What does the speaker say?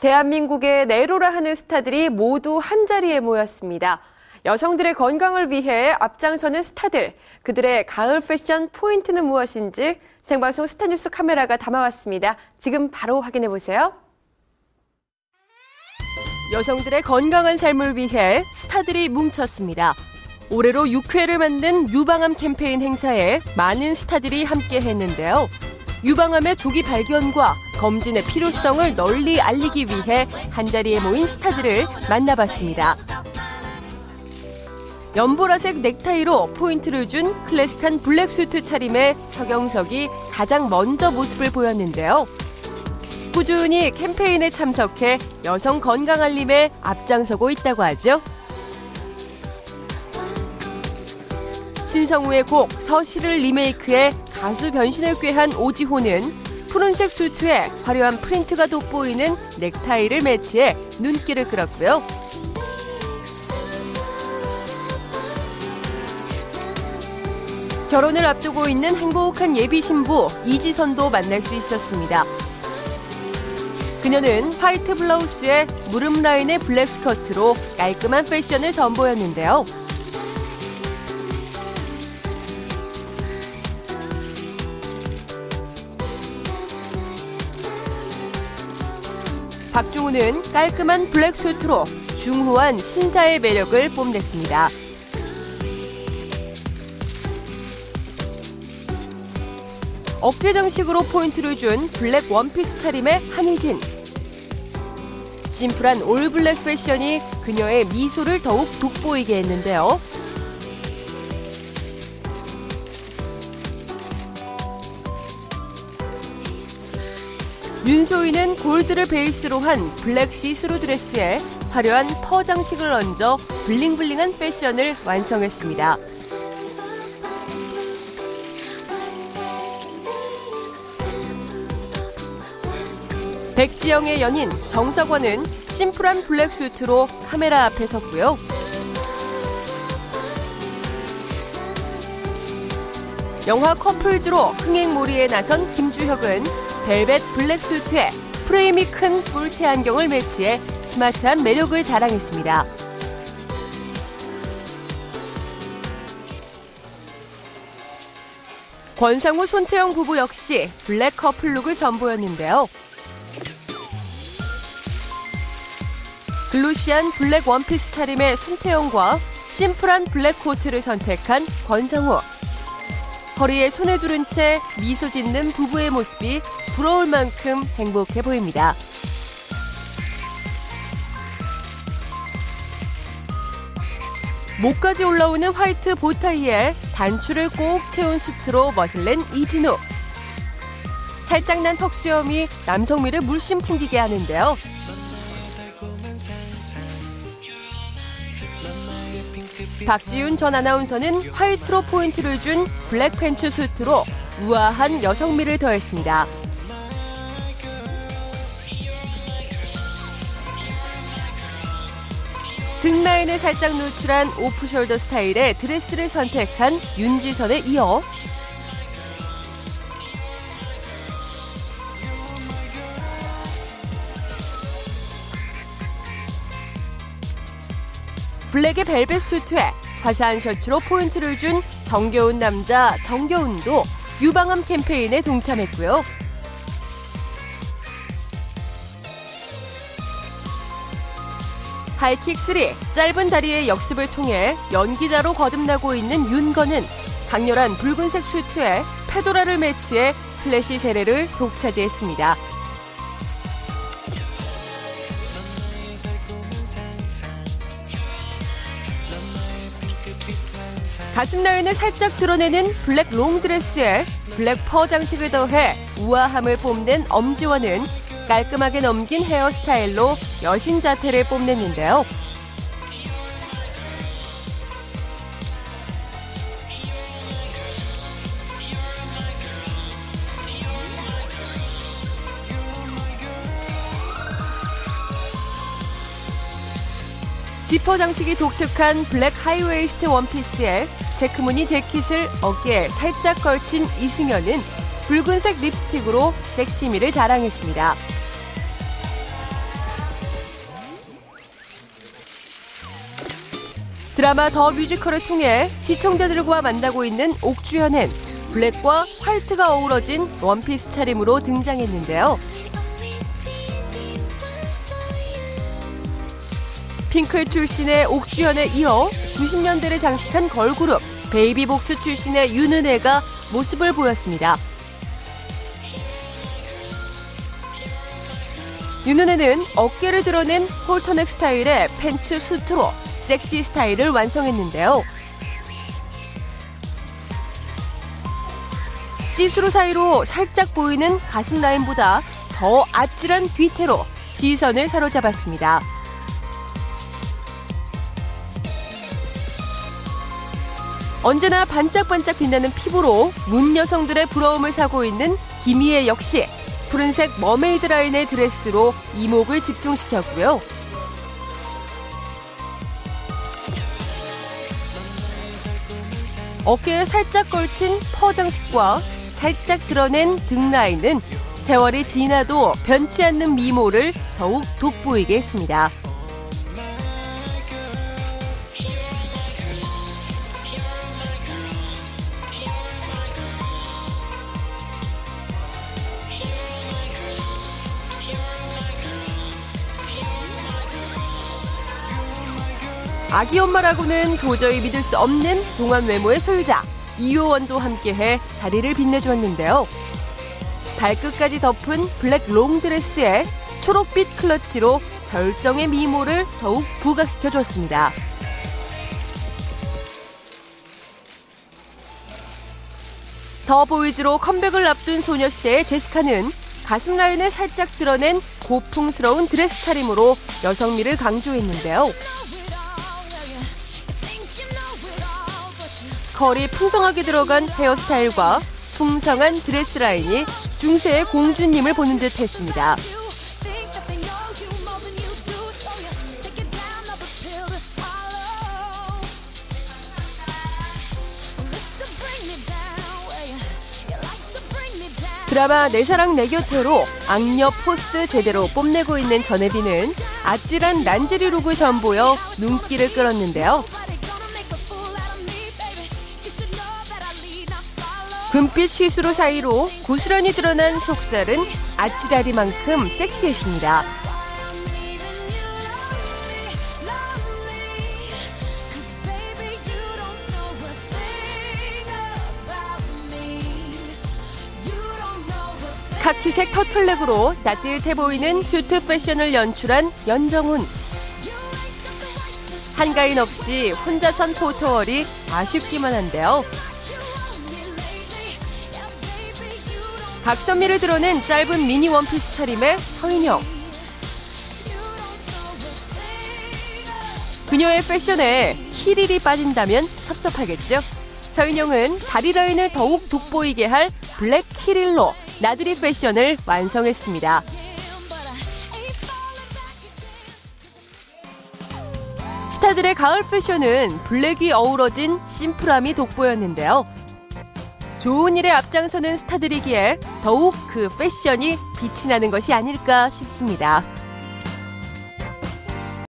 대한민국의 내로라 하는 스타들이 모두 한자리에 모였습니다. 여성들의 건강을 위해 앞장서는 스타들, 그들의 가을 패션 포인트는 무엇인지 생방송 스타뉴스 카메라가 담아왔습니다. 지금 바로 확인해 보세요. 여성들의 건강한 삶을 위해 스타들이 뭉쳤습니다. 올해로 6회를 만든 유방암 캠페인 행사에 많은 스타들이 함께 했는데요. 유방암의 조기 발견과 검진의 필요성을 널리 알리기 위해 한자리에 모인 스타들을 만나봤습니다. 연보라색 넥타이로 포인트를 준 클래식한 블랙수트 차림의 서경석이 가장 먼저 모습을 보였는데요. 꾸준히 캠페인에 참석해 여성 건강 알림에 앞장서고 있다고 하죠. 신성우의 곡 서시를 리메이크해 가수 변신을 꾀한 오지호는 푸른색 수트에 화려한 프린트가 돋보이는 넥타이를 매치해 눈길을 끌었고요. 결혼을 앞두고 있는 행복한 예비 신부 이지선도 만날 수 있었습니다. 그녀는 화이트 블라우스에 무릎 라인의 블랙 스커트로 깔끔한 패션을 선보였는데요. 박중우는 깔끔한 블랙 수트로 중후한 신사의 매력을 뽐냈습니다. 어깨 장식으로 포인트를 준 블랙 원피스 차림의 한희진. 심플한 올블랙 패션이 그녀의 미소를 더욱 돋보이게 했는데요. 윤소희는 골드를 베이스로 한 블랙 시 스루 드레스에 화려한 퍼 장식을 얹어 블링블링한 패션을 완성했습니다. 백지영의 연인 정석원은 심플한 블랙 수트로 카메라 앞에 섰고요. 영화 커플즈로 흥행몰이에 나선 김주혁은 벨벳 블랙 수트에 프레임이 큰 뿔테 안경을 매치해 스마트한 매력을 자랑했습니다. 권상우 손태영 부부 역시 블랙 커플룩을 선보였는데요. 글루시한 블랙 원피스 차림의 손태영과 심플한 블랙 코트를 선택한 권상우. 허리에 손을 두른 채 미소 짓는 부부의 모습이 부러울 만큼 행복해 보입니다. 목까지 올라오는 화이트 보타이에 단추를 꼭 채운 수트로 멋을 낸 이진우. 살짝 난 턱 수염이 남성미를 물씬 풍기게 하는데요. 박지윤 전 아나운서는 화이트로 포인트를 준 블랙 팬츠 수트로 우아한 여성미를 더했습니다. 등 라인을 살짝 노출한 오프숄더 스타일의 드레스를 선택한 윤지선에 이어 블랙의 벨벳 수트에 화사한 셔츠로 포인트를 준 정겨운 남자 정겨운도 유방암 캠페인에 동참했고요. 하이킥3 짧은 다리의 역습을 통해 연기자로 거듭나고 있는 윤건은 강렬한 붉은색 수트에 페도라를 매치해 플래시 세례를 독차지했습니다. 가슴 라인을 살짝 드러내는 블랙 롱드레스에 블랙 퍼 장식을 더해 우아함을 뽐낸 엄지원은 깔끔하게 넘긴 헤어스타일로 여신 자태를 뽐냈는데요. 지퍼 장식이 독특한 블랙 하이웨이스트 원피스에 체크무늬 재킷을 어깨에 살짝 걸친 이승현은 붉은색 립스틱으로 섹시미를 자랑했습니다. 드라마 더 뮤지컬을 통해 시청자들과 만나고 있는 옥주현은 블랙과 화이트가 어우러진 원피스 차림으로 등장했는데요. 핑클 출신의 옥주현에 이어 90년대를 장식한 걸그룹 베이비복스 출신의 윤은혜가 모습을 보였습니다. 윤은혜는 어깨를 드러낸 홀터넥 스타일의 팬츠 수트로 섹시 스타일을 완성했는데요. 시스루 사이로 살짝 보이는 가슴 라인보다 더 아찔한 뒤태로 시선을 사로잡았습니다. 언제나 반짝반짝 빛나는 피부로 문 여성들의 부러움을 사고 있는 김희애 역시 푸른색 머메이드 라인의 드레스로 이목을 집중시켰고요. 어깨에 살짝 걸친 퍼 장식과 살짝 드러낸 등 라인은 세월이 지나도 변치 않는 미모를 더욱 돋보이게 했습니다. 아기 엄마라고는 도저히 믿을 수 없는 동안 외모의 소유자 이효원도 함께해 자리를 빛내주었는데요. 발끝까지 덮은 블랙 롱드레스에 초록빛 클러치로 절정의 미모를 더욱 부각시켜 줬습니다. 더 보이즈로 컴백을 앞둔 소녀시대의 제시카는 가슴 라인을 살짝 드러낸 고풍스러운 드레스 차림으로 여성미를 강조했는데요. 컬이 풍성하게 들어간 헤어스타일과 풍성한 드레스 라인이 중세의 공주님을 보는 듯 했습니다. 드라마 내 사랑 내 곁에로 악녀 포스 제대로 뽐내고 있는 전혜비는 아찔한 난제리 룩을 선보여 눈길을 끌었는데요. 금빛 시스루 사이로 고스란히 드러난 속살은 아찔하리만큼 섹시했습니다. 카키색 터틀넥으로 따뜻해 보이는 슈트 패션을 연출한 연정훈. 한가인 없이 혼자 선 포터월이 아쉽기만 한데요. 각선미를 드러낸 짧은 미니 원피스 차림의 서인영. 그녀의 패션에 키릴이 빠진다면 섭섭하겠죠. 서인영은 다리 라인을 더욱 돋보이게 할 블랙 키릴로 나들이 패션을 완성했습니다. 스타들의 가을 패션은 블랙이 어우러진 심플함이 돋보였는데요. 좋은 일에 앞장서는 스타들이기에 더욱 그 패션이 빛이 나는 것이 아닐까 싶습니다.